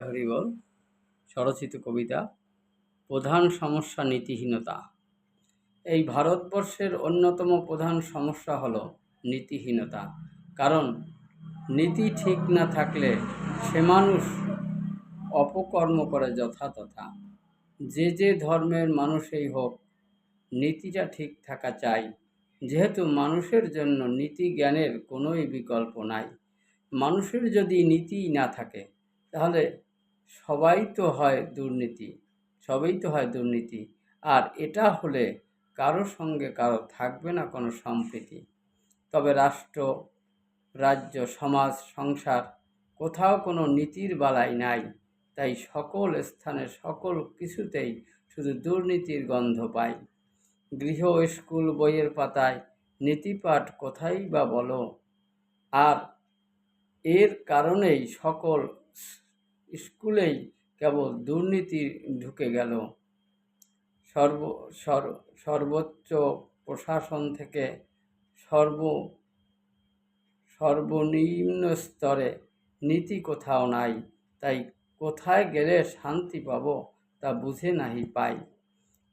হরিবল স্বরচিত কবিতা, প্রধান সমস্যা নীতিহীনতা। এই ভারতবর্ষের অন্যতম প্রধান সমস্যা হলো নীতিহীনতা। কারণ নীতি ঠিক না থাকলে সে মানুষ অপকর্ম করে যথাতথা যে যে ধর্মের মানুষই হোক, নীতিটা ঠিক থাকা চাই। যেহেতু মানুষের জন্য নীতি জ্ঞানের কোনোই বিকল্প নাই। মানুষের যদি নীতি না থাকে, তাহলে সবাই তো হয় দুর্নীতি, সবই তো হয় দুর্নীতি। আর এটা হলে কারও সঙ্গে কারও থাকবে না কোনো সম্প্রীতি। তবে রাষ্ট্র, রাজ্য, সমাজ, সংসার, কোথাও কোনো নীতির বালাই নাই। তাই সকল স্থানে সকল কিছুতেই শুধু দুর্নীতির গন্ধ পাই। গৃহ, স্কুল, বইয়ের পাতায় নীতিপাঠ কোথায় বা বলো? আর এর কারণেই সকল স্কুলেই কেবল দুর্নীতি ঢুকে গেল। সর্ব সর্বোচ্চ প্রশাসন থেকে সর্ব, সর্বনিম্ন স্তরে নীতি কোথাও নাই, তাই কোথায় গেলে শান্তি পাব তা বুঝে নাহি পাই।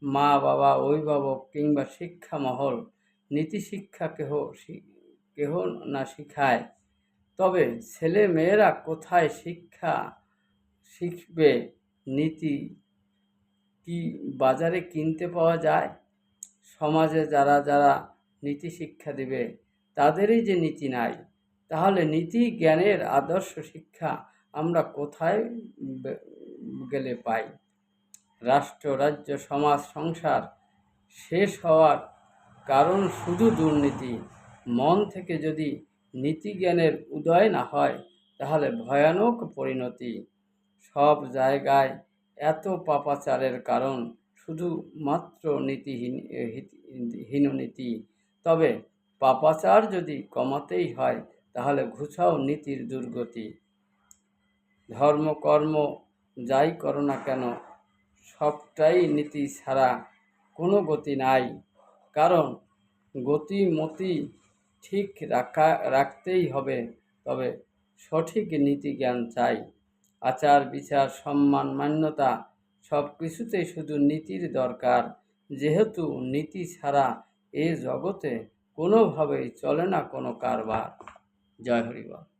মা বাবা, অভিভাবক কিংবা শিক্ষা মহল নীতি শিক্ষা কেহ কেহ না শিখায়। তবে ছেলে মেয়েরা কোথায় শিক্ষা শিখবে, নীতি কি বাজারে কিনতে পাওয়া যায়? সমাজে যারা যারা নীতি শিক্ষা দেবে, তাদেরই যে নীতি নাই, তাহলে নীতি জ্ঞানের আদর্শ শিক্ষা আমরা কোথায় গেলে পাই? রাষ্ট্র, রাজ্য, সমাজ, সংসার শেষ হওয়ার কারণ শুধু দুর্নীতি। মন থেকে যদি নীতিজ্ঞানের উদয় না হয়, তাহলে ভয়ানক পরিণতি। সব জায়গায় এত পাপাচারের কারণ শুধুমাত্র নীতিহীন হীননীতি। তবে পাপাচার যদি কমাতেই হয়, তাহলে ঘুষাও নীতির দুর্গতি। ধর্ম, কর্ম, যাই করো না কেন, সবটাই নীতি ছাড়া কোনো গতি নাই। কারণ গতিমতি ঠিক রাখা, রাখতেই হবে, তবে সঠিক নীতি জ্ঞান চাই। আচার, বিচার, সম্মান, মান্যতা সব কিছুতেই শুধু নীতির দরকার। যেহেতু নীতি ছাড়া এ জগতে কোনোভাবেই চলে না কোনো কারবার। জয় হরিবল।